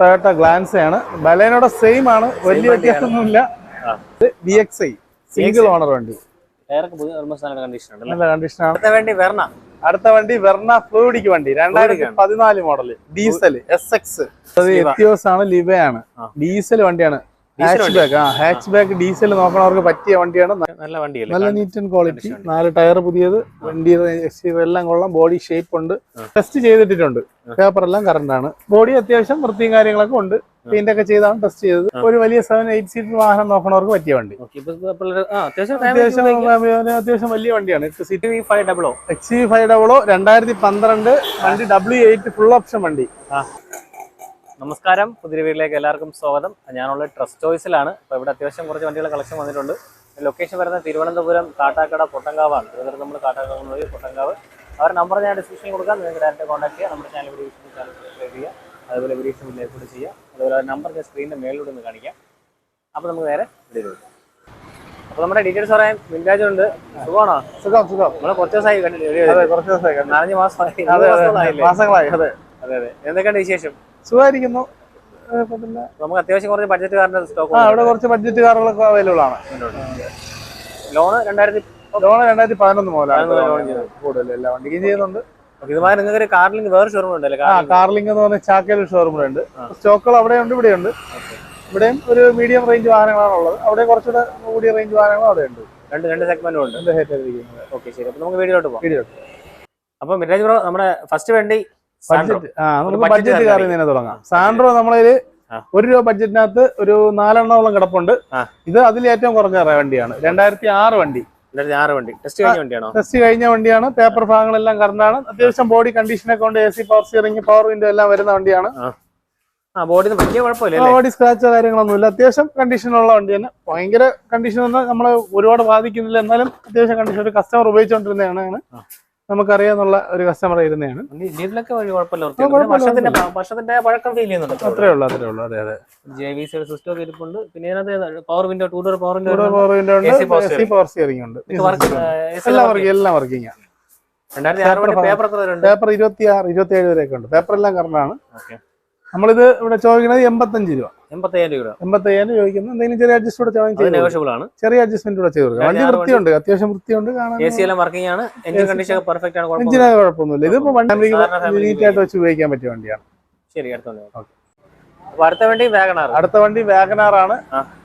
Toyota Glanza ആണ്. ബലേനോടെ same ആണ് വലിയ വ്യത്യാസമൊന്നുമില്ല. B X I single owner വണ്ടി. നല്ല കണ്ടീഷൻ കണ്ടീഷനാണ് അടുത്ത വേണ്ടി വെർണ. അടുത്ത വണ്ടി വെർണ ഫ്ലൂയിഡിക്ക് വണ്ടി. രണ്ടായിരത്തി പതിനാല് model diesel S X. Etios ആണ് ലിബയാണ് ഡീസൽ വണ്ടിയാണ്. ഹാച്ച് ബാക്ക് ആ ഹാച്ച് ബാക്ക് ഡീസൽ നോക്കണവർക്ക് പറ്റിയ വണ്ടിയാണ്. നല്ല വണ്ടിയല്ലേ? നല്ല നീറ്റ് ആൻഡ് ക്വാളിറ്റി നാല് ടയർ പുതിയത് വണ്ടിയുടെ എക്സ്റ്റീരിയർ എല്ലാം കൊള്ളാം ബോഡി ഷേപ്പ് ഉണ്ട്. ടെസ്റ്റ് ചെയ്തിട്ടുണ്ട് പേപ്പർ എല്ലാം കറണ്ട് ആണ്. ബോഡി അത്യാവശ്യം വൃത്തിയും കാര്യങ്ങളൊക്കെ ഉണ്ട്. പെയിന്റ് ഒക്കെ ചെയ്താണ് ടെസ്റ്റ് ചെയ്തത്. ഒരു വലിയ സെവൻ എയ്റ്റ് സീറ്റർ വാഹനം നോക്കണവർക്ക് പറ്റിയ വണ്ടി. അത്യാവശ്യം അത്യാവശ്യം വലിയ വണ്ടിയാണ്. സീറ്റ് ഫാമിലി ഫൈവ് ഡബിളോ എക്സ് വി ഫൈവ് ഡബിളോ രണ്ടായിരത്തി പന്ത്രണ്ട് വണ്ടി ഡബ്ല്യു എയ്റ്റ് ഫുൾ ഓപ്ഷൻ വണ്ടി. നമസ്കാരം. പുതിയ വീട്ടിലേക്ക് എല്ലാവർക്കും സ്വാഗതം. ഞാനുള്ള ട്രസ്റ്റ് ചോയ്സിലാണ് അപ്പോൾ ഇവിടെ അത്യാവശ്യം കുറച്ച് വണ്ടികൾ കളക്ഷൻ വന്നിട്ടുണ്ട്. ലൊക്കേഷൻ വരുന്നത് തിരുവനന്തപുരം കാട്ടാക്കട പൊട്ടങ്കാവാണ്. തിരുവനന്തപുരം നമ്മൾ കാട്ടാക്കട വഴി പൊട്ടങ്കാവ്. അവരുടെ നമ്പർ ഞാൻ ഡിസ്ക്രിപ്ഷനിൽ കൊടുക്കാം. നിങ്ങൾക്ക് ഡയറക്റ്റ് കോൺടാക്ട് ചെയ്യാം. നമ്മുടെ ചാനൽ വീഡിയോ ചാനൽ സബ്സ്ക്രൈബ് ചെയ്യുക അതുപോലെ വീഡിയോ ലൈക്ക് കൂടി ചെയ്യുക അതുപോലെ നമ്പർ ഞാൻ സ്ക്രീനിന്റെ മേളിലൂടെ ഒന്ന് കാണിക്കാം. അപ്പോൾ നമുക്ക് നേരെ വീഡിയോ അപ്പോൾ നമ്മുടെ ഡീറ്റെയിൽസ് പറയാൻ മിൻരാജ് ഉണ്ട്. സുഖമാണോ? സുഖം സുഖം. നമ്മൾ കുറച്ച് ദിവസമായി അതെ കുറച്ച് ദിവസമായി. നാലഞ്ച് മാസമായി? മാസങ്ങളായി അതെ. അതെ അതെ. എന്തൊക്കെയാണ് വിശേഷം? സുഖമായിരിക്കുന്നു. നമുക്ക് അത്യാവശ്യം കുറച്ച് ബഡ്ജറ്റ് കാറിന്റെ സ്റ്റോക്ക് അവിടെ കുറച്ച് ബഡ്ജറ്റ് കാറുകളൊക്കെ അവൈലബിൾ ആണ്. ലോണ് രണ്ടായിരത്തി ലോൺ രണ്ടായിരത്തി പതിനൊന്ന് മുതലാണ് പതിനൊന്ന് ലോൺ ചെയ്യുന്നത്. കൂടുതൽ എല്ലാ വണ്ടിക്കും ചെയ്യുന്നുണ്ട്. ഇതുമാതിരി നിങ്ങൾക്ക് ഒരു കാർലിംഗ് വേറെ ഷോറൂം ഉണ്ടല്ലേ കാർലിംഗ് എന്ന് പറഞ്ഞ ചാക്കയിൽ ഷോറൂമിലുണ്ട് സ്റ്റോക്കുകൾ അവിടെ ഉണ്ട് ഇവിടെ ഉണ്ട് ഇവിടെയും ഒരു മീഡിയം റേഞ്ച് വാഹനങ്ങളാണ് ഉള്ളത് അവിടെ കുറച്ചുകൂടെ കൂടിയ റേഞ്ച് വാഹനങ്ങളും അവിടെ ഉണ്ട് രണ്ട് രണ്ട് സെഗ്മെന്റും ഉണ്ട് ഓക്കെ ശരി. അപ്പൊ നമുക്ക് വീഡിയോട്ട് പോകാം വീഡിയോ അപ്പൊ മിരാജ് ബ്രോ നമ്മുടെ ഫസ്റ്റ് വണ്ടി. ബഡ്ജറ്റ് ആ നമുക്ക് budget ബഡ്ജറ്റ് കാറിൽ കാറിൽ തന്നെ തുടങ്ങാം. സാൻഡ്രോ നമ്മളതിൽ ഒരു രൂപ ബഡ്ജറ്റിനകത്ത് ഒരു നാലെണ്ണോളം കിടപ്പുണ്ട്. ഇത് അതിൽ ഏറ്റവും കുറഞ്ഞ വണ്ടിയാണ്. രണ്ടായിരത്തി ആറ് വണ്ടി. ടെസ്റ്റ് കഴിഞ്ഞ വണ്ടിയാണോ? ടെസ്റ്റ് കഴിഞ്ഞ വണ്ടിയാണ്. പേപ്പർ ഭാഗങ്ങളെല്ലാം കറണ്ടാണ്. അത്യാവശ്യം ബോഡി കണ്ടീഷനൊക്കെ ഉണ്ട്. A C power steering power window എല്ലാം വരുന്ന വണ്ടിയാണ്. ബോഡി സ്ക്രാച്ചോ കാര്യങ്ങളൊന്നുമില്ല അത്യാവശ്യം കണ്ടീഷനുള്ള വണ്ടി തന്നെ. ഭയങ്കര കണ്ടീഷൻ ഒന്നും നമ്മളെ ഒരുപാട് ബാധിക്കുന്നില്ല. എന്നാലും അത്യാവശ്യം കണ്ടീഷൻ ഒരു കസ്റ്റമർ ഉപയോഗിച്ചുകൊണ്ടിരുന്നതാണ്. ആ. നമുക്കറിയാന്നുള്ള ഒരു കസ്റ്റമർ ഇരുന്നതാണ്. കുഴപ്പമില്ല. വർഷത്തിന്റെ വർഷത്തിന്റെ പഴക്കം ഫീൽ ചെയ്യുന്നുണ്ട്. അത്രേ ഉള്ളൂ അത്രേ ഉള്ളൂ. അതെ അതെ. ജെ വി സിയുടെ സിസ്റ്റം ഇരിപ്പുണ്ട്. പിന്നെ ഇതിനകത്ത് power window two door power window power window ഉണ്ട്. പവർ സ്റ്റിയറിംഗ് ഉണ്ട്. എല്ലാം വർക്കിംഗ് എല്ലാം വർക്കിംഗ് ആണ്. പേപ്പർ ഇരുപത്തി ആറ് ഇരുപത്തി ഏഴ് വരെയൊക്കെ ഉണ്ട്. പേപ്പർ എല്ലാം കറണ്ടാണ് ഓക്കെ നമ്മളിത് ഇവിടെ ചോദിക്കുന്നത് എൺപത്തഞ്ച് രൂപ. എൺപത്തയ്യായിരം രൂപ എൺപത്തയ്യായിരം ചോദിക്കുന്നത് എന്തെങ്കിലും ചെറിയ അഡ്ജസ്റ്റ് ചെയ്ത് ആണ്. ചെറിയ അഡ്ജസ്റ്റ്മെന്റ് കൂടെ ചെയ്ത് കൊടുക്കാം വണ്ടി വൃത്തിയുണ്ട്. അത്യാവശ്യം വൃത്തിയുണ്ട് കാണാൻ. വർക്കിംഗ് ആണ്. എഞ്ചിൻ കണ്ടീഷൻ പെർഫെക്റ്റ് ആണ്. എഞ്ചിന് കുഴപ്പമൊന്നുമില്ല. ഇതിപ്പോ വണ്ടി നീറ്റ് ആയിട്ട് വെച്ച് ഉപയോഗിക്കാൻ പറ്റിയ വണ്ടിയാണ്. ശരി അടുത്ത വണ്ടി. വാഗണാർ അടുത്ത വണ്ടി വാഗനാർ ആണ്.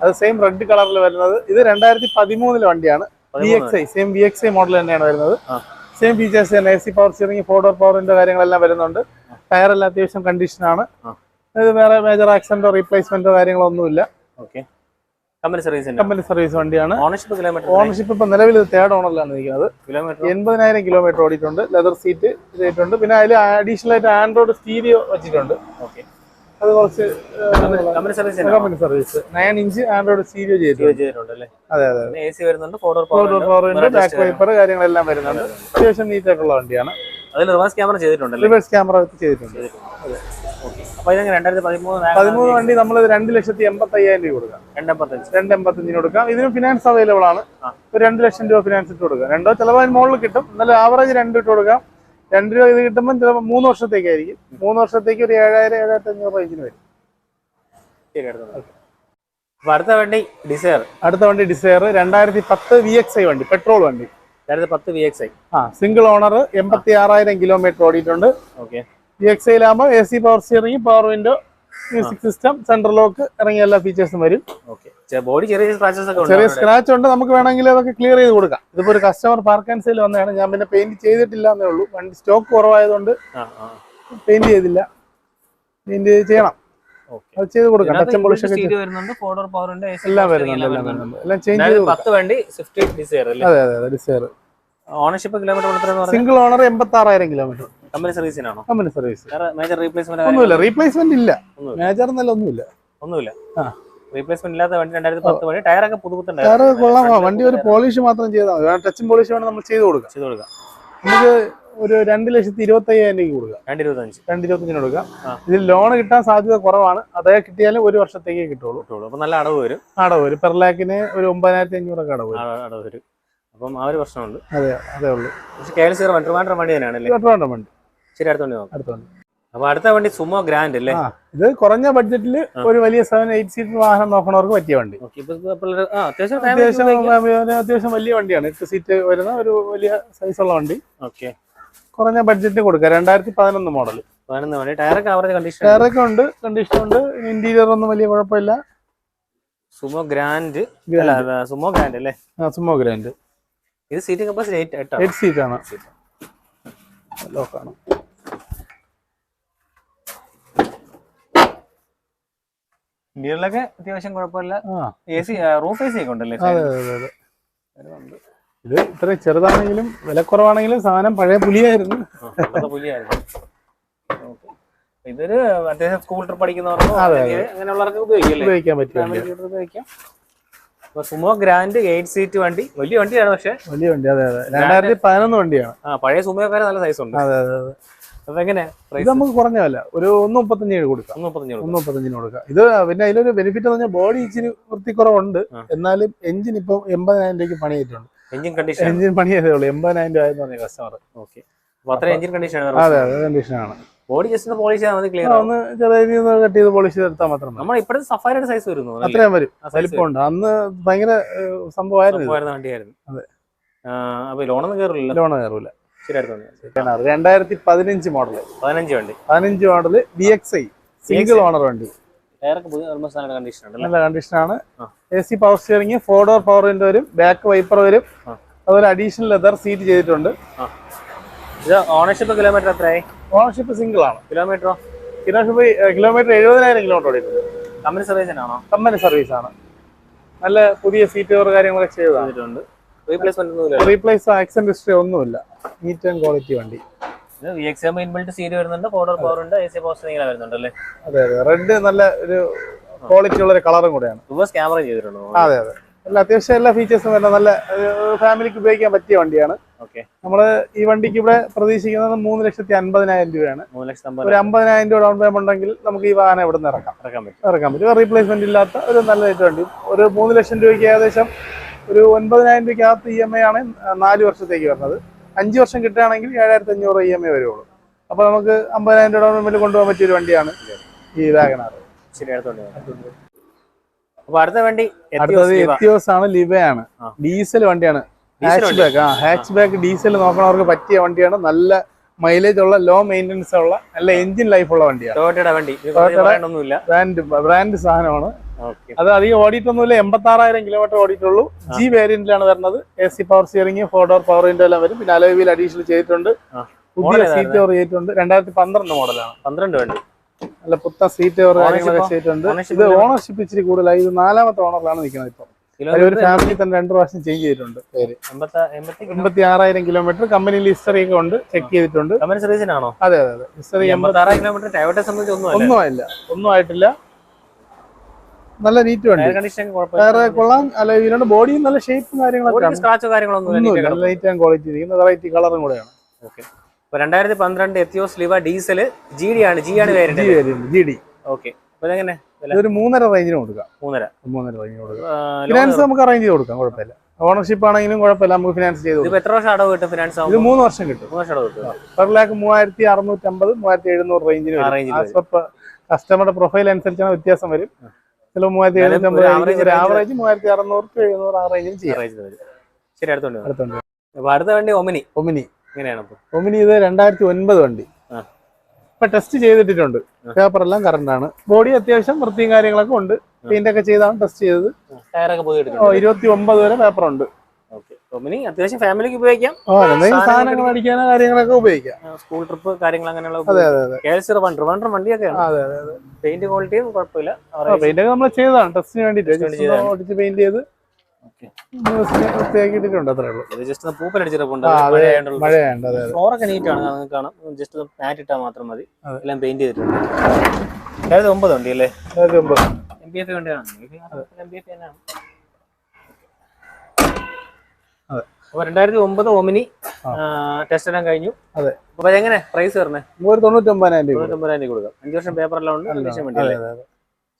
അത് സെയിം റെഡ് കളറിൽ വരുന്നത്. ഇത് രണ്ടായിരത്തി പതിമൂന്നിലെ വണ്ടിയാണ് V X I same V X I model തന്നെയാണ് വരുന്നത്. സെയിം ഫീച്ചേഴ്സ് തന്നെ. A C power steering four door പവറിന്റെ കാര്യങ്ങളെല്ലാം വരുന്നുണ്ട്. ടയർ എല്ലാം അത്യാവശ്യം കണ്ടീഷനാണ് അതായത് ഇത് വേറെ മേജർ ആക്സിഡന്റോ റീപ്ലേസ്മെന്റോ കാര്യങ്ങളോ ഒന്നുമില്ല. Okay company service company service വണ്ടിയാണ്. ഓണർഷിപ്പ് കിലോമീറ്റർ ഓണർഷിപ്പ് ഇപ്പൊ നിലവിൽ തേർഡ് ഓണറിലാണ് നിൽക്കുന്നത്. കിലോമീറ്റർ എൺപതിനായിരം കിലോമീറ്റർ ഓടിയിട്ടുണ്ട്. ലെതർ സീറ്റ് ചെയ്തിട്ടുണ്ട് പിന്നെ അതിൽ അഡീഷണൽ ആയിട്ട് ആൻഡ്രോയിഡ് സ്റ്റീരിയോ വെച്ചിട്ടുണ്ട്. ഓക്കെ അത് കുറച്ച് company service company service nine inch Android ചെയ്തിട്ടുണ്ട്. ചെയ്തിട്ടുണ്ട് അതെ അതെ പിന്നെ എ സി വരുന്നുണ്ട് ഫോർ ഫോർ ബാക്ക് വൈപ്പർ കാര്യങ്ങളെല്ലാം വരുന്നുണ്ട്. അത്യാവശ്യം നീറ്റ് ആയിട്ടുള്ള വണ്ടിയാണ്. അതിൽ റിവേഴ്സ് ക്യാമറ ചെയ്തിട്ടുണ്ടല്ലേ? റിവേഴ്സ് ക്യാമറ ചെയ്തിട്ടുണ്ട്. പതിമൂന്ന് വണ്ടി നമ്മൾ രണ്ട് ലക്ഷത്തി എൺപത്തി അയ്യായിരം രൂപ കൊടുക്കാം. ഇതിന് ഫിനാൻസ് അവൈലബിൾ ആണ്. ഒരു രണ്ട് ലക്ഷം രൂപ ഫിനാൻസ് ഇട്ട് കൊടുക്കാം. രണ്ടോ അതിന് മുകളിൽ കിട്ടും. എന്നാലും ആവറേജ് രണ്ട് ഇട്ട് കൊടുക്കാം. രണ്ട് രൂപ ഇത് കിട്ടുമ്പോൾ ചിലപ്പോൾ മൂന്ന് വർഷത്തേക്കായിരിക്കും. മൂന്ന് വർഷത്തേക്ക് ഒരു ഏഴായിരം ഏഴായിരത്തി അഞ്ഞൂറ് റേഞ്ചിന് വരും. ശരി അടുത്ത വണ്ടി. ഡിസയർ അടുത്ത വണ്ടി ഡിസയർ രണ്ടായിരത്തി പത്ത് വി എക്സ് ഐ വണ്ടി പെട്രോൾ വണ്ടി. രണ്ടായിരത്തി പത്ത് വി എക്സ് ഐ ആ സിംഗിൾ ഓണർ എൺപത്തി ആറായിരം കിലോമീറ്റർ ഓടിയിട്ടുണ്ട്. Okay V X ഐയിലാകുമ്പോൾ A C power steering power window music system central lock ഇറങ്ങിയ എല്ലാ ഫീച്ചേഴ്സും വരും. ഓക്കെ ബോഡി ചെറിയ സ്ക്രാച്ചസ് ഒക്കെ ചെറിയ സ്ക്രാച്ച് ഉണ്ട്. നമുക്ക് വേണമെങ്കിൽ അതൊക്കെ ക്ലിയർ ചെയ്ത് കൊടുക്കാം. ഇതിപ്പോ ഒരു കസ്റ്റമർ പാർക്ക് ആൻഡ് സെയിൽ വന്നതാണ്. ഞാൻ പിന്നെ പെയിന്റ് ചെയ്തിട്ടില്ല എന്നേ ഉള്ളൂ. വണ്ടി സ്റ്റോക്ക് കുറവായതുകൊണ്ട് പെയിന്റ് ചെയ്തില്ല. പെയിന്റ് ചെയ്യണം. അത് ചെയ്ത് കൊടുക്കാം. ടച്ചും പോളിഷ് ഒക്കെ ചെയ്ത്. സ്റ്റീരിയോ വരുന്നുണ്ട് ഫോർ ഡോർ പവർ ഉണ്ട് എല്ലാം വരുന്നുണ്ട് എല്ലാം വരുന്നുണ്ട്. എല്ലാം ചേഞ്ച് ചെയ്ത് കൊടുക്കാം. പത്ത് വണ്ടി സ്വിഫ്റ്റ് ഡിസയർ അല്ലേ? അതെ അതെ അതെ ഡിസയർ ഓണർഷിപ്പ് കിലോമീറ്റർ എത്ര എന്ന് പറഞ്ഞാൽ സിംഗിൾ ഓണർ എൺപത്തി ആറായിരം കിലോമീറ്റർ കമ്പനി സർവീസിനാണോ കമ്പനി സർവീസ് വേറെ മേജർ റീപ്ലേസ്മെന്റ് ഒന്നുമില്ല. റീപ്ലേസ്മെന്റ് ഇല്ല. മേജർ എന്നല്ല ഒന്നുമില്ല. ഒന്നുമില്ല. ആ. റീപ്ലേസ്മെന്റ് ഇല്ലാത്ത വണ്ടി രണ്ടായിരത്തി പത്ത് വണ്ടി ടയറൊക്കെ പുതുപുത്തൻ ടയർ കൊള്ളാം. വണ്ടി ഒരു പോളിഷ് മാത്രം ചെയ്താൽ മതി. ടച്ചും പോളിഷ് വേണം നമ്മൾ ചെയ്ത് കൊടുക്കാം. ചെയ്ത് കൊടുക്കാം. നമുക്ക് ഒരു രണ്ട് ലക്ഷത്തി ഇരുപത്തി അയ്യായിരം രൂപ കൊടുക്കാം. രണ്ട് ഇരുപത്തഞ്ച്. രണ്ട് ഇരുപത്തഞ്ചിന് കൊടുക്കാം. ഇതിൽ ലോൺ കിട്ടാൻ സാധ്യത കുറവാണ്. അതേ കിട്ടിയാലും ഒരു വർഷത്തേക്കേ കിട്ടുള്ളൂ. കിട്ടുള്ളൂ. അപ്പൊ നല്ല അടവ് വരും. അടവ് വരും. പെർ ലാക്കിന് ഒരു ഒമ്പതിനായിരത്തി അഞ്ഞൂറൊക്കെ അടവ് അടവ് വരും. അപ്പം ആ ഒരു പ്രശ്നമുണ്ട്. അതെ അതേ ഉള്ളൂ. പക്ഷേ കെ എൽ ട്രിവാൻഡ്രം വണ്ടി തന്നെയാണല്ലേ? ട്രിവാൻഡ്രം വണ്ടി. ശരി അടുത്തോണ്ട് നോക്കാം. അടുത്ത വണ്ടി. അപ്പൊ അടുത്ത വണ്ടി സുമോ ഗ്രാൻഡ് അല്ലേ? ഇത് കുറഞ്ഞ ബഡ്ജറ്റിൽ ഒരു വലിയ സെവൻ എയ്റ്റ് സീറ്റ് വാഹനം നോക്കണവർക്ക് പറ്റിയ വണ്ടി. ആ അത്യാവശ്യം വലിയ വണ്ടിയാണ്. എട്ട് സീറ്റ് വരുന്ന ഒരു വലിയ സൈസ് ഉള്ള വണ്ടി. ഓക്കെ കുറഞ്ഞ ബഡ്ജറ്റിന് കൊടുക്കുക. രണ്ടായിരത്തി പതിനൊന്ന് മോഡൽ പതിനൊന്ന് ടയറൊക്കെ ആവറേജ് കണ്ടീഷൻ ടയറൊക്കെ ഉണ്ട്? കണ്ടീഷൻ ഉണ്ട് ഇന്റീരിയർ ഒന്നും വലിയ കുഴപ്പമില്ല. സുമോ ഗ്രാൻഡ് സുമോ ഗ്രാൻഡ് അല്ലേ സുമോ ഗ്രാൻഡ് ഇത് സീറ്റ് കപ്പാസിറ്റി എയ്റ്റ് സീറ്റ് ആണ്. ലോക്കാണ് ഇന്ത്യയിലൊക്കെ അത്യാവശ്യം കുഴപ്പമില്ല. A C roof A C ഒക്കെ ഉണ്ടല്ലേ അതെ അതെ അതെ. ഇത് ഇത്ര ചെറുതാണെങ്കിലും വിലക്കുറവാണെങ്കിലും സാധനം പഴയ പുലിയായിരുന്നു. പുലിയായിരുന്നു. ഇതൊരു അത്യാവശ്യം സ്കൂൾ ട്രിപ്പ് അടിക്കുന്നവർക്ക് അങ്ങനെയുള്ളവർക്ക് ഉപയോഗിക്കാൻ ഉപയോഗിക്കാം. സുമോ ഗ്രാൻഡ് എയ്റ്റ് സീറ്റ് വണ്ടി. വലിയ വണ്ടിയാണ് പക്ഷെ. വലിയ വണ്ടി അതെ അതെ. രണ്ടായിരത്തി പതിനൊന്ന് വണ്ടിയാണ്. ആ പഴയ സുമോക്കാരെ നല്ല സൈസ് ഉണ്ട്. അതെ അതെ അതെ. ഇത് നമുക്ക് കുറഞ്ഞ വില. ഒരു ഒന്ന് മുപ്പത്തഞ്ചിന് കൊടുക്കാം. ഒന്ന് മുപ്പത്തഞ്ച് ഒന്ന് മുപ്പത്തഞ്ചിന് കൊടുക്കാം. ഇത് പിന്നെ അതിലൊരു ബെനിഫിറ്റ് എന്ന് പറഞ്ഞാൽ ബോഡി ഇച്ചിരി വൃത്തിക്കുറവുണ്ട്. കുറവുണ്ട് എന്നാലും എഞ്ചിൻ ഇപ്പൊ എൺപതിനായിരം രൂപയ്ക്ക് പണി ചെയ്തിട്ടുണ്ട് എഞ്ചിൻ കണ്ടീഷൻ എഞ്ചിൻ പണി ചെയ്തേ ഉള്ളൂ. എൺപതിനായിരം രൂപ എന്ന് പറഞ്ഞ കസ്റ്റമർ ഓക്കെ എഞ്ചിൻ കണ്ടീഷൻ അതെ അതെ കണ്ടീഷനാണ് ബോഡി ജസ്റ്റ് പോളിഷ് ചെയ്താൽ മതി ക്ലിയർ ഒന്ന് ചെറിയ രീതിയിൽ ഒന്ന് കട്ട് ചെയ്ത് പോളിഷ് ചെയ്തെടുത്താൽ മാത്രം നമ്മൾ ഇപ്പോഴത്തെ സഫാരിയുടെ സൈസ് വരുന്നു അല്ലേ? അത്രയും വരും. വലിപ്പമുണ്ട്. അന്ന് ഭയങ്കര സംഭവമായിരുന്നു വണ്ടിയായിരുന്നു. അതെ. അപ്പൊ ലോണൊന്നും കയറില്ല ലോണ് കയറൂല ശരിയായിരുന്നു രണ്ടായിരത്തി പതിനഞ്ച് മോഡൽ പതിനഞ്ച് വണ്ടി. പതിനഞ്ച് model B X I single owner വണ്ടി. ടയറൊക്കെ പുതിയ ഓൾമോസ്റ്റ് നല്ല കണ്ടീഷൻ ഉണ്ട് കണ്ടീഷനാണ്. A C power steering four door power window വരും ബാക്ക് വൈപ്പർ വരും. അതുപോലെ അഡീഷണൽ ലെതർ സീറ്റ് ചെയ്തിട്ടുണ്ട്. ഓണർഷിപ്പ് കിലോമീറ്റർ എത്രയായി? ഓണർഷിപ്പ് സിംഗിൾ ആണ്. കിലോമീറ്ററോ കിലോമീറ്റർ കിലോമീറ്റർ എഴുപതിനായിരം കിലോമീറ്റർ ഓടിയിട്ടുണ്ട്. കമ്പനി സർവീസിനാണോ കമ്പനി സർവീസ് ആണ്. നല്ല പുതിയ സീറ്റ് കവർ കാര്യങ്ങളൊക്കെ ചെയ്തതാണ്. ചെയ്തിട്ടുണ്ട്. റീപ്ലേസ് ആക്സിഡന്റ് ഹിസ്റ്ററി ഒന്നുമില്ല. നീറ്റ് ആൻഡ് ക്വാളിറ്റി വണ്ടി. എം സീരി വരുന്നുണ്ട് ഫോർഡർ പവർ ഉണ്ട് എ സി വരുന്നുണ്ട് അല്ലേ? അതെ അതെ. റെഡ് നല്ല ഒരു ക്വാളിറ്റി ഉള്ള ഒരു കളറും കൂടെയാണ്. റിവേഴ്സ് ക്യാമറ ചെയ്തിട്ടുണ്ടോ? അതെ അതെ. എല്ലാ അത്യാവശ്യം എല്ലാ ഫീച്ചേഴ്സും വരുന്ന നല്ല ഫാമിലിക്ക് ഉപയോഗിക്കാൻ പറ്റിയ വണ്ടിയാണ്. ഓക്കെ നമ്മൾ ഈ വണ്ടിക്ക് ഇവിടെ പ്രതീക്ഷിക്കുന്നത് മൂന്ന് ലക്ഷത്തി അൻപതിനായിരം രൂപയാണ്. ഒരു അമ്പത് അമ്പതിനായിരം. രൂപ ഡൗൺ പേയ്മെന്റ് ഉണ്ടെങ്കിൽ നമുക്ക് ഈ വാഹനം ഇവിടെ നിന്ന് ഇറക്കാം? ഇറക്കാൻ പറ്റും. ഇറക്കാൻ പറ്റും. റീപ്ലേസ്മെന്റ് ഇല്ലാത്ത ഒരു നല്ല റേറ്റ് വണ്ടി. ഒരു മൂന്ന് ലക്ഷം രൂപയ്ക്ക് ഏകദേശം ഒരു ഒൻപതിനായിരം രൂപയ്ക്കകത്ത് ഇ എം ഐ ആണ് നാല് വർഷത്തേക്ക് വരുന്നത്. അഞ്ച് വർഷം കിട്ടുകയാണെങ്കിൽ ഏഴായിരത്തി അഞ്ഞൂറ് ഇ എം ഐ വരുള്ളൂ. അപ്പോൾ നമുക്ക് അമ്പതിനായിരം രൂപ മുമ്പിൽ കൊണ്ടുപോകാൻ പറ്റിയ ഒരു വണ്ടിയാണ് ഈ വാഗനാർ ശരി അടുത്തോണ്ട്. അപ്പൊ അടുത്ത വണ്ടി അടുത്തത് എത്തിയോസ് എത്തിയോസ് ആണ് ലിവയാണ് ഡീസൽ വണ്ടിയാണ്. Diesel ഹാച്ച് ബാക്ക് ആ ഹാച്ച് ബാക്ക് ഡീസൽ നോക്കണവർക്ക് പറ്റിയ വണ്ടിയാണ്. നല്ല മൈലേജ് ഉള്ള ലോ മെയിന്റനൻസ് ഉള്ള നല്ല എഞ്ചിൻ ലൈഫ് ഉള്ള വണ്ടിയാണ് വണ്ടി. ബ്രാൻഡ് ബ്രാൻഡ് സാധനമാണ്. അത് അധികം ഓടിയിട്ടൊന്നുമില്ല. എൺപത്തി ആറായിരം കിലോമീറ്റർ ഓടിയിട്ടുള്ളൂ ജി വേരിയന്റിലാണ് വരുന്നത്. A C power steering four door power window എല്ലാം വരും. പിന്നെ അലോവിയിൽ അഡീഷണൽ ചെയ്തിട്ടുണ്ട്. പുതിയ സീറ്റ് കവർ ചെയ്തിട്ടുണ്ട്. രണ്ടായിരത്തി പന്ത്രണ്ട് മോഡലാണ് പന്ത്രണ്ട് വണ്ടി. നല്ല പുത്ത സീറ്റ് കവർ കാര്യങ്ങളൊക്കെ ചെയ്തിട്ടുണ്ട്. ഇത് ഓണർഷിപ്പ് ഇച്ചിരി കൂടുതലായി. ഇത് നാലാമത്തെ ഓണറിലാണ് നിൽക്കുന്നത് ഇപ്പം. ഒരു ഫാമിലി തന്നെ രണ്ടു പ്രാവശ്യം ചേഞ്ച് ചെയ്തിട്ടുണ്ട് പേര്. എൺപത്തി ആറായിരം കിലോമീറ്റർ കമ്പനിയിൽ ഹിസ്റ്ററി ഒക്കെ ഉണ്ട് ചെക്ക് ചെയ്തിട്ടുണ്ട്. കമ്പനി സർവീസിനാണോ അതെ അതെ അതെ. ഹിസ്റ്ററി എൺപത്തി ആറായിരം കിലോമീറ്റർ ടയോട്ടയെ സംബന്ധിച്ച് ഒന്നും അല്ല ഒന്നും ആയില്ല ഒന്നും ആയിട്ടില്ല നല്ല നീറ്റ് വണ്ടി വേറെ കൊള്ളാം. അല്ല ഇതിനോട് ബോഡിയും നല്ല ഷേപ്പും കാര്യങ്ങളൊക്കെ സ്ക്രാച്ചോ കാര്യങ്ങളൊന്നും ഒന്നുമില്ല. നല്ല ആൻഡ് ക്വാളിറ്റി ഇരിക്കുന്ന വെറൈറ്റി കളറും കൂടെയാണ്. ഓക്കെ രണ്ടായിരത്തി പന്ത്രണ്ട് Etios Liva diesel G D ആണ്. ജി ആണ് G variant variant. G D okay അപ്പൊ ഇതെങ്ങനെ? ഇതൊരു മൂന്നര റേഞ്ചിന് കൊടുക്കാം. മൂന്നര. മൂന്നര റേഞ്ചിന് കൊടുക്കാം. ഫിനാൻസ് നമുക്ക് അറേഞ്ച് ചെയ്ത് കൊടുക്കാം കുഴപ്പമില്ല. ഓണർഷിപ്പ് ആണെങ്കിലും കുഴപ്പമില്ല നമുക്ക് ഫിനാൻസ് ചെയ്ത് എത്ര വർഷം അടവ് കിട്ടും ഫിനാൻസ് ഇത് മൂന്ന് വർഷം കിട്ടും. പെർ ലാക്ക് മൂവായിരത്തി അറുന്നൂറ്റമ്പത് മൂവായിരത്തി എഴുന്നൂറ് റേഞ്ചിന് കസ്റ്റമറുടെ പ്രൊഫൈൽ അനുസരിച്ചാണ് വ്യത്യാസം വരും. ചില മൂവായിരത്തി എഴുന്നൂറ്റമ്പത് ആവറേജ് മൂവായിരത്തി അറുന്നൂറ് ടു എഴുന്നൂറ് ആ റേഞ്ചിൽ ചെയ്യാം. ശരി അടുത്തുണ്ട്. അടുത്തുണ്ട്. അപ്പൊ അടുത്ത വണ്ടി ഒമിനി. ഒമിനി. എങ്ങനെയാണ് ഒമിനി ഇത് രണ്ടായിരത്തി ഒൻപത് വണ്ടി. ഇപ്പൊ ടെസ്റ്റ് ചെയ്തിട്ടുണ്ട് പേപ്പർ എല്ലാം കറണ്ട് ആണ്. ബോഡി അത്യാവശ്യം വൃത്തിയും കാര്യങ്ങളൊക്കെ ഉണ്ട്. പെയിന്റ് ഒക്കെ ചെയ്താണ് ടെസ്റ്റ് ചെയ്തത്. ടയറൊക്കെ പുതിയ ഇരുപത്തി ഒമ്പത് വരെ പേപ്പർ ഉണ്ട്. അത്യാവശ്യം ഫാമിലിക്ക് ഉപയോഗിക്കാം. സാധനങ്ങൾ മേടിക്കാനോ കാര്യങ്ങളൊക്കെ ഉപയോഗിക്കാം. സ്കൂൾ ട്രിപ്പ് കാര്യങ്ങൾ അങ്ങനെയുള്ള വണ്ടിയൊക്കെയാണ്. പെയിന്റ് ക്വാളിറ്റിയും കുഴപ്പമില്ല. പെയിന്റ് ഒക്കെ നമ്മൾ ചെയ്തതാണ്. ടെസ്റ്റിന് വേണ്ടിട്ട് പെയിന്റ് ചെയ്ത് ഇട്ടിട്ടുണ്ട് അത്രേ ഉള്ളൂ. ഇത് ജസ്റ്റ് പൂപ്പലടിച്ചിട്ടുണ്ട് ആ അതെ മഴയുണ്ട് അതെ അതെ. ഫ്ലോറൊക്കെ നീറ്റ് ആണ്. നിങ്ങൾക്ക് കാണാം. ജസ്റ്റ് മാറ്റ് ഇട്ടാൽ മാത്രം മതി. എല്ലാം പെയിന്റ് ചെയ്തിട്ടുണ്ട്. അതായത് ഒമ്പത് വണ്ടി അല്ലേ? അതായത് ഒമ്പത്. എം പി എഫ് വണ്ടിയാണ് എം പി എഫ് തന്നെയാണ് അതെ. അപ്പൊ രണ്ടായിരത്തി ഒമ്പത് ഒമിനി ടെസ്റ്റ് എല്ലാം കഴിഞ്ഞു. അതെ. അപ്പൊ എങ്ങനെ? പ്രൈസ് വരുന്നത് തൊണ്ണൂറ്റി ഒമ്പതിനായിരം രൂപ. തൊണ്ണൂറ്റൊമ്പതിനായിരം രൂപ കൊടുക്കാം. അഞ്ച് വർഷം പേപ്പർ എല്ലാം ഉണ്ട്.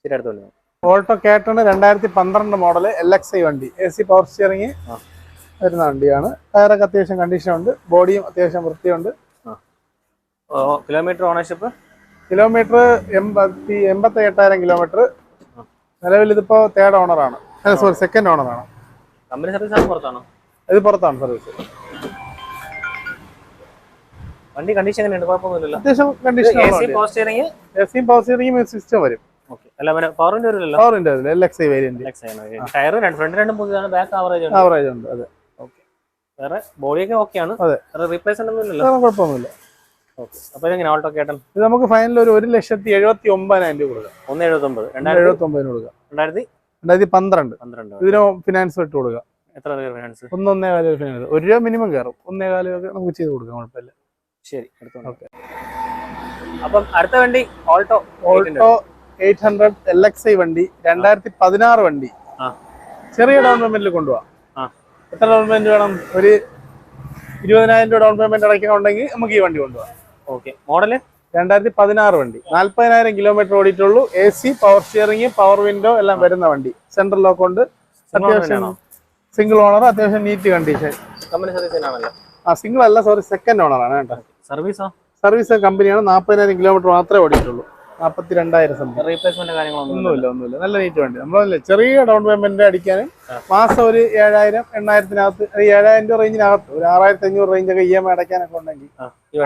ശരി അടുത്തോണ്ട്. ഓൾട്ടോ കാറ്റണ് രണ്ടായിരത്തി പന്ത്രണ്ട് മോഡൽ എൽ എക്സ് ഐ വണ്ടി എ സി പവർ സ്റ്റിയറിങ് വരുന്ന വണ്ടിയാണ്. ടയറൊക്കെ അത്യാവശ്യം കണ്ടീഷൻ ഉണ്ട്. ബോഡിയും അത്യാവശ്യം വൃത്തിയുണ്ട്. കിലോമീറ്റർ ഓണർഷിപ്പ് കിലോമീറ്റർ എൺപത്തി എൺപത്തി എട്ടായിരം കിലോമീറ്റർ നിലവിൽ ഇതിപ്പോ തേർഡ് ഓണറാണ് സോറി സെക്കൻഡ് ഓണറാണ് കമ്പനി സർവീസ് പുറത്താണോ? ഇത് പുറത്താണ് സർവീസ് വണ്ടി കണ്ടീഷൻ എങ്ങനെയുണ്ട്? കുഴപ്പമൊന്നുമില്ലല്ലോ. അത്യാവശ്യം condition A C power steering system വരും. പവറിന്റെ അതിൽ L X I variant tyre രണ്ട് ഫ്രണ്ട് രണ്ടും പുതിയതാണ് ബാക്ക് ആവറേജ് ആവറേജ് ഉണ്ട് അതെ. വേറെ ബോഡിയൊക്കെ ഓക്കെയാണ് അതെ. റീപ്ലേസ്മെന്റ് ഒന്നും ഇല്ലല്ലോ? കുഴപ്പമൊന്നുമില്ല. ഇത് നമുക്ക് ഫൈനൽ ഒരു ഒരു ലക്ഷത്തി എഴുപത്തി ഒമ്പതിനായിരം രൂപ കൊടുക്കാം. ഒന്ന് എഴുപത്തൊമ്പത്. രണ്ടായിരത്തി എഴുപത്തി ഒമ്പതിന് കൊടുക്കാം. രണ്ടായിരത്തി രണ്ടായിരത്തി പന്ത്രണ്ട്. പന്ത്രണ്ട്. ഇതിന് ഫിനാൻസ് ഇട്ട് കൊടുക്കാം. എത്ര ഫിനാൻസ് ഒന്നൊന്നേ കാലം ഫിനാൻസ് ഒരു രൂപ മിനിമം കയറും. ഒന്നേ കാൽ ഒക്കെ നമുക്ക് ചെയ്ത് കൊടുക്കാം കുഴപ്പമില്ല. ശരി അടുത്ത ഓക്കെ. അപ്പം അടുത്ത വണ്ടി Alto Alto eight hundred L X I വണ്ടി രണ്ടായിരത്തി പതിനാറ് വണ്ടി. ചെറിയ ഡൗൺ പേയ്മെന്റിൽ കൊണ്ടുപോവാം. എത്ര ഡൗൺ പേയ്മെന്റ് വേണം? ഒരു ഇരുപതിനായിരം രൂപ ഡൗൺ പേയ്മെന്റ് അടയ്ക്കുന്നുണ്ടെങ്കിൽ നമുക്ക് ഈ വണ്ടി കൊണ്ടുപോകാം ഓക്കെ. മോഡൽ? രണ്ടായിരത്തി പതിനാറ് വണ്ടി. നാല്പതിനായിരം kilometre ഓടിയിട്ടുള്ളൂ. A C power steering power window എല്ലാം വരുന്ന വണ്ടി. സെൻട്രൽ ലോക്ക് ഉണ്ട്. അത്യാവശ്യം സിംഗിൾ ഓണർ അത്യാവശ്യം നീറ്റ് കണ്ടീഷൻ ആ സിംഗിൾ അല്ല സോറി സെക്കൻഡ് ഓണറാണ് കേട്ടോ. സർവീസോ സർവീസ് കമ്പനിയാണ് നാൽപ്പതിനായിരം കിലോമീറ്റർ മാത്രമേ ഓടിയിട്ടുള്ളൂ. നാൽപ്പത്തി രണ്ടായിരം സംതിങ്. റീപ്ലേസ്മെന്റ് കാര്യങ്ങളൊന്നും ഒന്നുമില്ല ഒന്നുമില്ല. നല്ല നീറ്റ് വണ്ടി. നമ്മളല്ലേ ചെറിയ ഡൗൺ പേയ്മെന്റ് അടിക്കാനും. മാസം ഒരു ഏഴായിരം എണ്ണായിരത്തിനകത്ത് ഒരു ഏഴായിരം രൂപ റേഞ്ചിനകത്ത് ഒരു ആറായിരത്തി അഞ്ഞൂറ് റേഞ്ചൊക്കെ ഇ എം ഐ അടയ്ക്കാനൊക്കെ ഉണ്ടെങ്കിൽ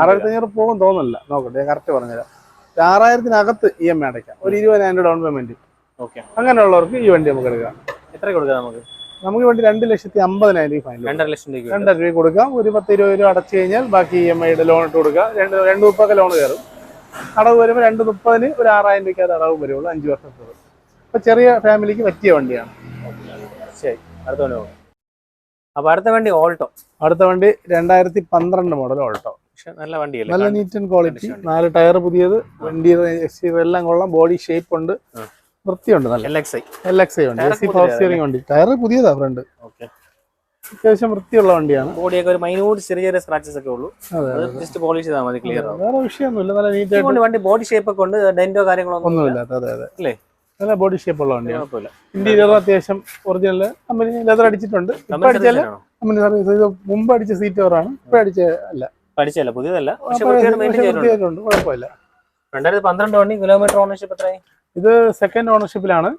ആറായിരത്തി അഞ്ഞൂറ് പോകും തോന്നുന്നില്ല നോക്കട്ടെ കറക്റ്റ് പറഞ്ഞുതരാം. ഒരു ആറായിരത്തിനകത്ത് ഇ എം ഐ അടയ്ക്കാം. ഒരു ഇരുപതിനായിരം രൂപ ഡൗൺ പേയ്മെന്റ് ഓക്കെ അങ്ങനെയുള്ളവർക്ക് ഈ വണ്ടി നമുക്ക് എടുക്കാം. എത്ര കൊടുക്കാം നമുക്ക്? നമുക്ക് വേണ്ടി വണ്ടി രണ്ട് ലക്ഷത്തി അമ്പതിനായിരം രൂപ ഫൈൻ രണ്ടര ലക്ഷം രൂപ രണ്ടര രൂപ കൊടുക്കാം. ഒരു പത്ത് ഇരുപത് രൂപ അടച്ചു കഴിഞ്ഞാൽ ബാക്കി ഇ എം ഐയുടെ ലോൺ ഇട്ട് കൊടുക്കാം. രണ്ട് രണ്ട് മുപ്പൊക്കെ ലോൺ കയറും. അടവ് വരുമ്പോൾ രണ്ട് മുപ്പതിന് ഒരു ആറായിരം രൂപയ്ക്ക് അടവ് വരുള്ളൂ അഞ്ച് വർഷത്തോളം. അപ്പൊ ചെറിയ ഫാമിലിക്ക് പറ്റിയ വണ്ടിയാണ്. ശരി അടുത്ത വണ്ടി നോക്കാം. അപ്പൊ അടുത്ത വണ്ടി ഓൾട്ടോ. അടുത്ത വണ്ടി രണ്ടായിരത്തി പന്ത്രണ്ട് മോഡൽ ഓൾട്ടോ. പക്ഷെ നല്ല വണ്ടിയല്ലേ? നല്ല നീറ്റ് ആൻഡ് ക്വാളിറ്റി നാല് ടയർ പുതിയത് വണ്ടി എല്ലാം കൊള്ളാം ബോഡി ഷേപ്പ് ഉണ്ട് വൃത്തിയുണ്ട് നല്ല. L X I L X I ഉണ്ട് എ സി പവർ സ്റ്റിയറിംഗ് വണ്ടി. ടയർ പുതിയതാ ഫ്രണ്ട് ഓക്കെ അത്യാവശ്യം വൃത്തിയുള്ള വണ്ടിയാണ്. ബോഡിയൊക്കെ ഒരു മൈന്യൂട്ട് ചെറിയ ചെറിയ സ്ക്രാച്ചസ് ഒക്കെ ഉള്ളൂ. ജസ്റ്റ് പോളിഷ് ചെയ്താൽ മതി ക്ലിയർ ആവും. വേറെ വിഷയമൊന്നുമില്ല. നല്ല നീറ്റ് വണ്ടി ബോഡി ഷേപ്പ് ഒക്കെ ഉണ്ട്. ഡെന്റോ കാര്യങ്ങളൊന്നും ഒന്നുമില്ല അതെ അതെ. അല്ലേ? നല്ല ബോഡി ഷേപ്പ് ഉള്ള വണ്ടിയാണ്. കുഴപ്പമില്ല. ഇന്റീരിയർ അത്യാവശ്യം ഒറിജിനൽ കമ്പനി ലെതർ അടിച്ചിട്ടുണ്ട്. ഇപ്പൊ അടിച്ചാൽ? കമ്പനി സർവീസ് ഇത് മുമ്പ് അടിച്ച സീറ്റ് കവറാണ് ഇപ്പൊ അടിച്ച അല്ല. പഠിച്ചല്ല പുതിയതല്ല. കുഴപ്പമില്ല. രണ്ടായിരത്തി പന്ത്രണ്ട് വണ്ടി കിലോമീറ്റർ ഓണർഷിപ്പ് എത്രയായി ഇത് സെക്കൻഡ് ഓണർഷിപ്പിലാണ്.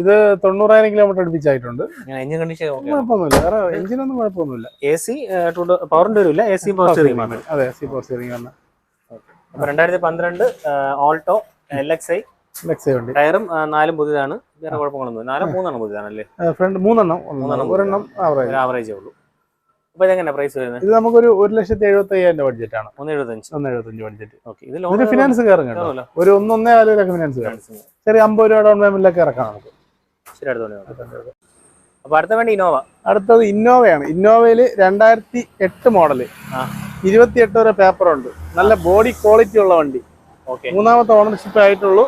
ഇത് തൊണ്ണൂറായിരം കിലോമീറ്റർ അടുപ്പിച്ചായിട്ടുണ്ട്. എഞ്ചിൻ കണ്ടീഷൻ കുഴപ്പമൊന്നുമില്ല. വേറെ എഞ്ചിനൊന്നും കുഴപ്പമൊന്നുമില്ല. എ സി പവറിന്റെ വരില്ല? എ സി പവർ സ്റ്റിയറിംഗ് ആണ്. അതെ സി പവർ സ്റ്റിയറിംഗ് ആണ്. രണ്ടായിരത്തി പന്ത്രണ്ട് ഓൾട്ടോ എൽ എക്സ് ഐ ടയറും നാലും പുതിയതാണ്. വേറെ കുഴപ്പങ്ങളൊന്നും നാലും മൂന്നെണ്ണം പുതിയതാണല്ലേ? ഫ്രണ്ട് മൂന്നെണ്ണം. ഒരെണ്ണം ആവറേജ് ആവറേജേ ഉള്ളൂ. അപ്പൊ ഇതെങ്ങനെ പ്രൈസ് വരുന്നത്? ഇത് നമുക്കൊരു ഒരു ലക്ഷത്തി എഴുപത്തി അയ്യായിരം രൂപ ബഡ്ജറ്റ് ആണ്. ഒന്ന് എഴുപത്തഞ്ച്. ഒന്ന് എഴുപത്തഞ്ച് ബഡ്ജറ്റ് ഓക്കെ. ഇത് ലോൺ ഇതിന് ഫിനാൻസ് കയറും കേട്ടോ. ഒരു ഒന്നൊന്നേ ആലോചന ഫിനാൻസ് കയറും ചെറിയ അമ്പത് രൂപ ഡൗൺ പേയ്മെന്റിലൊക്കെ ഇറക്കാം നമുക്ക്. ശരി അടുത്തോണ്ട് അപ്പൊ അടുത്ത വേണ്ടി ഇന്നോവ അടുത്തത് ഇന്നോവയാണ് ഇന്നോവയിൽ രണ്ടായിരത്തി എട്ട് മോഡൽ ഇരുപത്തിയെട്ട് വരെ പേപ്പർ ഉണ്ട് നല്ല ബോഡി ക്വാളിറ്റി ഉള്ള വണ്ടി. മൂന്നാമത്തെ ഓണർഷിപ്പ് ആയിട്ടുള്ളൂ.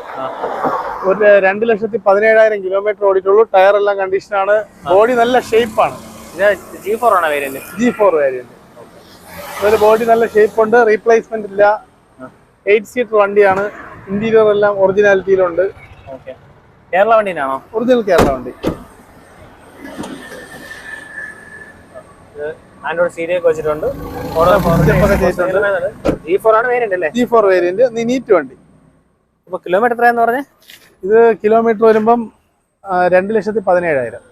ഒരു രണ്ട് ലക്ഷത്തി പതിനേഴായിരം കിലോമീറ്റർ ഓടിയിട്ടുള്ളൂ. ടയർ എല്ലാം കണ്ടീഷനാണ്. ബോഡി നല്ല ഷേപ്പാണ്. ഇത് ജി ഫോർ ആണോ variant G four variant body നല്ല ഷേപ്പ് ഉണ്ട് റീപ്ലേസ്മെന്റ് ഇല്ല. എയ്റ്റ് സീറ്റർ വണ്ടിയാണ്. ഇന്റീരിയർ എല്ലാം ഒറിജിനാലിറ്റിയിലുണ്ട് ഓക്കെ. കേരള വണ്ടിനാണോ ഒറിജിനൽ കേരള വണ്ടി. ആൻഡ്രോയിഡ് സീരിയ ഒക്കെ വെച്ചിട്ടുണ്ട്. Step ഒക്കെ ചെയ്തിട്ടുണ്ട്. ജി ഫോർ ആണ്. വേരിയന്റ് അല്ലേ? ജി ഫോർ വേരിയന്റ് നീറ്റ് വണ്ടി. കിലോമീറ്റർ എത്രയാന്ന് പറഞ്ഞേ? ഇത് കിലോമീറ്റർ വരുമ്പം രണ്ട് ലക്ഷത്തി പതിനേഴായിരം.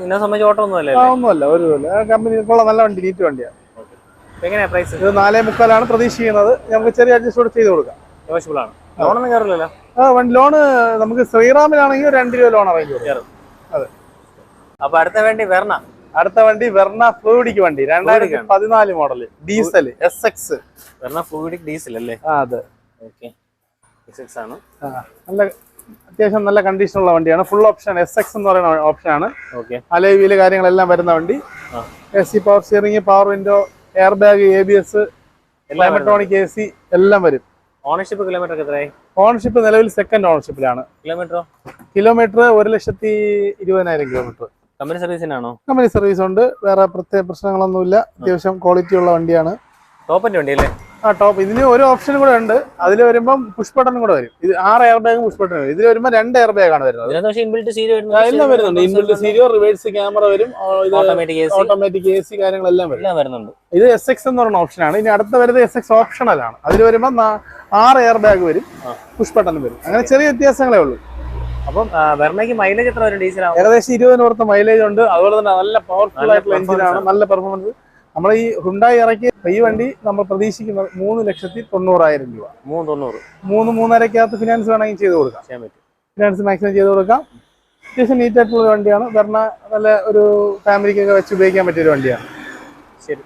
ഇതിനെ സംബന്ധിച്ച് ഓട്ടം ഒന്നും അല്ലേ ഒന്നുമല്ല ഒരു കമ്പനിക്കുള്ള നല്ല വണ്ടി നീറ്റ് വണ്ടിയാണ് എങ്ങനെയാ പ്രൈസ് ഇത് നാലേ മുക്കാലാണ് പ്രതീക്ഷിക്കുന്നത്. നമുക്ക് ചെറിയ അഡ്ജസ്റ്റ് കൂടെ ചെയ്ത് കൊടുക്കാം. യോജിബിൾ ആണ്. ലോണൊന്നും കയറില്ലല്ലോ ആ വണ്ടി ലോണ് നമുക്ക് ശ്രീറാമിലാണെങ്കിൽ രണ്ട് രൂപ ലോൺ കയറും അതെ. അപ്പൊ അടുത്ത വേണ്ടി വെർണ? അടുത്ത വണ്ടി വെർണ ഫ്ലൂഡിക് വണ്ടി രണ്ടായിരത്തി പതിനാല് model diesel S X. Verna fluidic diesel അല്ലേ? ആ അതെ. ഓക്കെ. സിക്സ് ആണ്. നല്ല അത്യാവശ്യം നല്ല കണ്ടീഷൻ ഉള്ള വണ്ടിയാണ്. ഫുൾ ഓപ്ഷൻ എസ് എക്സ് എന്ന് പറയുന്ന ഓപ്ഷനാണ് ഓക്കെ. അലൈ കാര്യങ്ങളെല്ലാം വരുന്ന വണ്ടി. A C power steering power window air bag A B S എല്ലാം ക്ലൈമട്രോണിക് എ സി എല്ലാം വരും. ഓണർഷിപ്പ് കിലോമീറ്റർ എത്രയായി? ഓണർഷിപ്പ് നിലവിൽ സെക്കൻഡ് ഓണർഷിപ്പിലാണ് കിലോമീറ്ററോ കിലോമീറ്റർ ഒരു ലക്ഷത്തി ഇരുപതിനായിരം കിലോമീറ്റർ കമ്പനി സർവീസിനാണോ കമ്പനി സർവീസ് ഉണ്ട്. വേറെ പ്രത്യേക പ്രശ്നങ്ങളൊന്നുമില്ല. അത്യാവശ്യം ക്വാളിറ്റി ഉള്ള വണ്ടിയാണ്. ടോപ്പിന്റെ വണ്ടി അല്ലേ? ആ ടോപ്പ് ഇതിന് ഒരു ഓപ്ഷൻ കൂടെ ഉണ്ട്. അതിൽ വരുമ്പം പുഷ് ബട്ടൺ കൂടെ വരും. ഇത് ആറ് എയർ ബാഗ് പുഷ് ബട്ടൺ വരും. ഇതിൽ വരുമ്പോൾ രണ്ട് എയർ ബാഗ് ആണ് വരുന്നത്. ഇൻബിൽറ്റ് സീരിയോ ആ, എല്ലാം വരുന്നുണ്ട്. ഇൻബിൽറ്റ് സീരിയോ റിവേഴ്സ് ക്യാമറ വരും. ഓട്ടോമാറ്റിക് എ സി കാര്യങ്ങളെല്ലാം വരും. ഇത് എസ് എക്സ് എന്ന് പറയുന്ന ആണ്. ഇനി അടുത്ത വരുന്നത് എസ് എക്സ് ഓപ്ഷണൽ ആണ്. അതിൽ വരുമ്പോൾ ആറ് എയർ ബാഗ് വരും. പുഷ് ബട്ടൺ വരും. അങ്ങനെ ചെറിയ വ്യത്യാസങ്ങളേ ഉള്ളൂ. അപ്പം വെർണയ്ക്ക് മൈലേജ് എത്ര വരും ഡീസൽ ആവും ഏകദേശം ഇരുപതിനോർത്ത് മൈലേജ് ഉണ്ട്. അതുപോലെ തന്നെ നല്ല പവർഫുൾ ആയിട്ടുള്ള എഞ്ചിനാണ് നല്ല പെർഫോമൻസ് നമ്മൾ ഈ ഹുണ്ടായി ഇറക്കിയ ഈ വണ്ടി നമ്മൾ പ്രതീക്ഷിക്കുന്നത് മൂന്ന് ലക്ഷത്തി തൊണ്ണൂറായിരം രൂപ. മൂന്ന് തൊണ്ണൂറ്. മൂന്ന് മൂന്നരക്കകത്ത് ഫിനാൻസ് വേണമെങ്കിൽ ചെയ്ത് കൊടുക്കാം. ചെയ്യാൻ പറ്റും. ഫിനാൻസ് മാക്സിമം ചെയ്ത് കൊടുക്കാം. അത്യാവശ്യം നീറ്റ് ആയിട്ടുള്ള വണ്ടിയാണ്. വരണ നല്ല ഒരു ഫാമിലിക്കൊക്കെ വെച്ച് ഉപയോഗിക്കാൻ പറ്റിയ ഒരു വണ്ടിയാണ്. ശരി.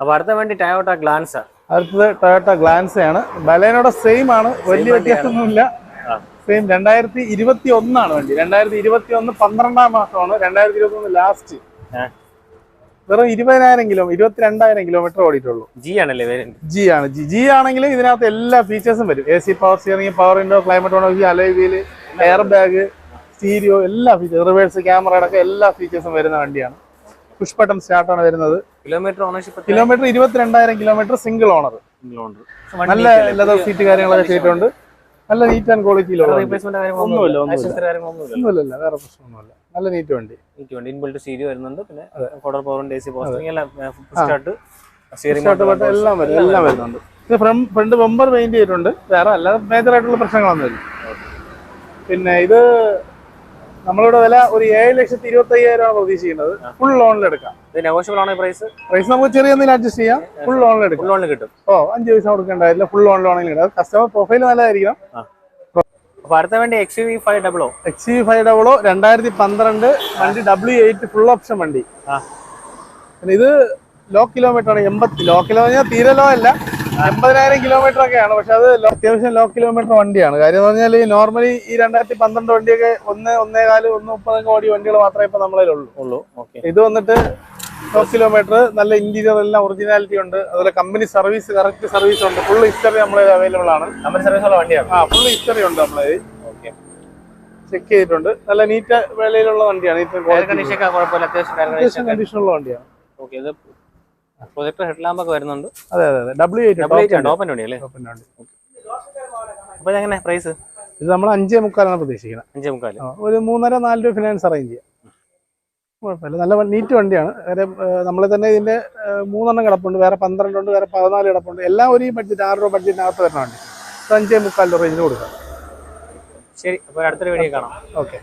അപ്പൊ അടുത്ത വണ്ടി ടയോട്ട ഗ്ലാൻസ് അടുത്തത് ടൊയോട്ട ഗ്ലാൻസ് ആണ്. ബലേനോടെ സെയിം ആണ്. വലിയ വ്യത്യാസമൊന്നുമില്ല. സെയിം രണ്ടായിരത്തി ഇരുപത്തി ഒന്നാണ് വണ്ടി. രണ്ടായിരത്തി ഇരുപത്തി ഒന്ന് പന്ത്രണ്ടാം മാസമാണ്. രണ്ടായിരത്തി ഇരുപത്തി ഒന്ന് ലാസ്റ്റ്. വെറും ഇരുപതിനായിരം കിലോ ഇരുപത്തിരണ്ടായിരം കിലോമീറ്റർ ഓടിയിട്ടുള്ളൂ. ജി ആണല്ലേ ജി ആണ് ജി ജി ആണെങ്കിൽ ഇതിനകത്ത് എല്ലാ ഫീച്ചേഴ്സും വരും. A C power steering power window climate ഓണോ alloy wheel air bag stereo എല്ലാ ഫീച്ചേഴ്സ് റിവേഴ്സ് ക്യാമറ അടക്കം എല്ലാ ഫീച്ചേഴ്സും വരുന്ന വണ്ടിയാണ്. പുഷ് ബട്ടൺ സ്റ്റാർട്ടാണ് വരുന്നത്. കിലോമീറ്റർ ഓണർഷിപ്പ് കിലോമീറ്റർ ഇരുപത്തിരണ്ടായിരം കിലോമീറ്റർ സിംഗിൾ ഓണർ നല്ല ലെതർ സീറ്റ് കാര്യങ്ങളൊക്കെ ചെയ്തിട്ടുണ്ട്. നല്ല നീറ്റ് ആൻഡ് ക്വാളിറ്റിയിലുള്ള ഒന്നുമില്ല, ഒന്നുമില്ല. ഒന്നുമില്ല വേറെ പ്രശ്നമൊന്നുമില്ല. നല്ല നീറ്റ് വണ്ടി. നീറ്റ് വണ്ടി. ഇൻബിൽറ്റ് സീരിയോ വരുന്നുണ്ട്. പിന്നെ കോഡർ പവറിന്റെ എ സി പോസ്റ്റിംഗ് എല്ലാം സ്റ്റാർട്ട് സ്റ്റിയറിംഗ് എല്ലാം വരും. എല്ലാം വരുന്നുണ്ട്. ഇത് ഫ്രണ്ട് ബമ്പർ പെയിന്റ് ചെയ്തിട്ടുണ്ട്. വേറെ അല്ലാതെ മേജർ ആയിട്ടുള്ള പ്രശ്നങ്ങളൊന്നുമില്ല പിന്നെ ഇത് നമ്മളിവിടെ വില ഒരു ഏഴ് ലക്ഷത്തി ഇരുപത്തി അയ്യായിരമാണ് പ്രതീക്ഷിക്കുന്നത്. ഫുൾ ലോണിൽ എടുക്കാം. നെഗോഷ്യബിൾ ആണ് പ്രൈസ് പ്രൈസ് നമുക്ക് ചെറിയ എന്തെങ്കിലും അഡ്ജസ്റ്റ് ചെയ്യാം. ഫുൾ ലോണിൽ എടുക്കാം. ലോണിൽ കിട്ടും. ഓ അഞ്ച് പൈസ കൊടുക്കേണ്ടായില്ല ഫുൾ ലോണിലാണെങ്കിലും കസ്റ്റമർ പ്രൊഫൈൽ നല്ലതായിരിക്കണം. അപ്പൊ അടുത്ത വണ്ടി എക്സ് വി ഫൈവ് ഡബിളോ എക്സ് വി ഫൈവ് ഡബിളോ രണ്ടായിരത്തി പന്ത്രണ്ട് വണ്ടി ഡബ്ല്യു എയ്റ്റ് ഫുൾ ഓപ്ഷൻ വണ്ടി. ഇത് ലോ കിലോമീറ്റർ ആണ് എൺപത്തി ലോ കിലോമീറ്റർ തീരെ ലോ അല്ല. എൺപതിനായിരം കിലോമീറ്റർ ഒക്കെയാണ് പക്ഷെ അത് അത്യാവശ്യം ലോ കിലോമീറ്റർ വണ്ടിയാണ്. കാര്യം എന്ന് പറഞ്ഞാൽ ഈ നോർമലി ഈ രണ്ടായിരത്തി പന്ത്രണ്ട് വണ്ടിയൊക്കെ ഒന്ന് ഒന്നേകാൽ ഒന്ന് മുപ്പതൊക്കെ ഓടി വണ്ടികൾ മാത്രമേ ഇപ്പൊ നമ്മളതിലുള്ളൂ ഉള്ളൂ. ഇത് വന്നിട്ട് കിലോമീറ്റർ നല്ല ഇന്റീരിയർ എല്ലാം ഒറിജിനാലിറ്റി ഉണ്ട്. അതുപോലെ കമ്പനി സർവീസ് കറക്റ്റ് സർവീസ് ഉണ്ട്. ഫുൾ ഹിസ്റ്ററി നമ്മളെ അവൈലബിൾ ആണ്. കമ്പനി സർവീസ് ഉള്ള വണ്ടിയാണ്. ആ ഫുൾ ഹിസ്റ്ററി ഉണ്ട് നമ്മളെ ഓക്കെ ചെക്ക് ചെയ്തിട്ടുണ്ട്. നല്ല നീറ്റ് വേളയിലുള്ള വണ്ടിയാണ്. അത്യാവശ്യം എയർ കണ്ടീഷൻ ഉള്ള കണ്ടീഷനുള്ള വണ്ടിയാണ്. ഓക്കെ ഇത് പ്രൊജക്ടർ ഹെഡ് ലാമ്പ് ഒക്കെ വരുന്നുണ്ട്. അതെ അതെ ഡബ്ല്യൂ എയ്റ്റ് ഓപ്പൺ വണ്ടി അല്ലേ? വണ്ടി. അപ്പൊ എങ്ങനെ പ്രൈസ് ഇത് നമ്മൾ അഞ്ചേ മുക്കാലാണ് പ്രതീക്ഷിക്കുന്നത്. അഞ്ചേ മുക്കാൽ ഒരു മൂന്നര നാല് രൂപ ഫിനാൻസ് അറേഞ്ച് ചെയ്യാം. കുഴപ്പമില്ല. നല്ല നീറ്റ് വണ്ടിയാണ്. വേറെ നമ്മൾ തന്നെ ഇതിന്റെ മൂന്നെണ്ണം കിടപ്പുണ്ട്. വേറെ പന്ത്രണ്ടുണ്ട് വേറെ പതിനാല് കിടപ്പുണ്ട്. എല്ലാം ഒരു ബഡ്ജറ്റ് ആറ് രൂപ ബഡ്ജറ്റിനകത്ത് വരുന്ന വണ്ടി. അഞ്ചേ മുക്കാൽ റേഞ്ചിന് കൊടുക്കാം. ശരി അപ്പോൾ അടുത്തൊരു വീഡിയോ കാണാം. ഓക്കെ.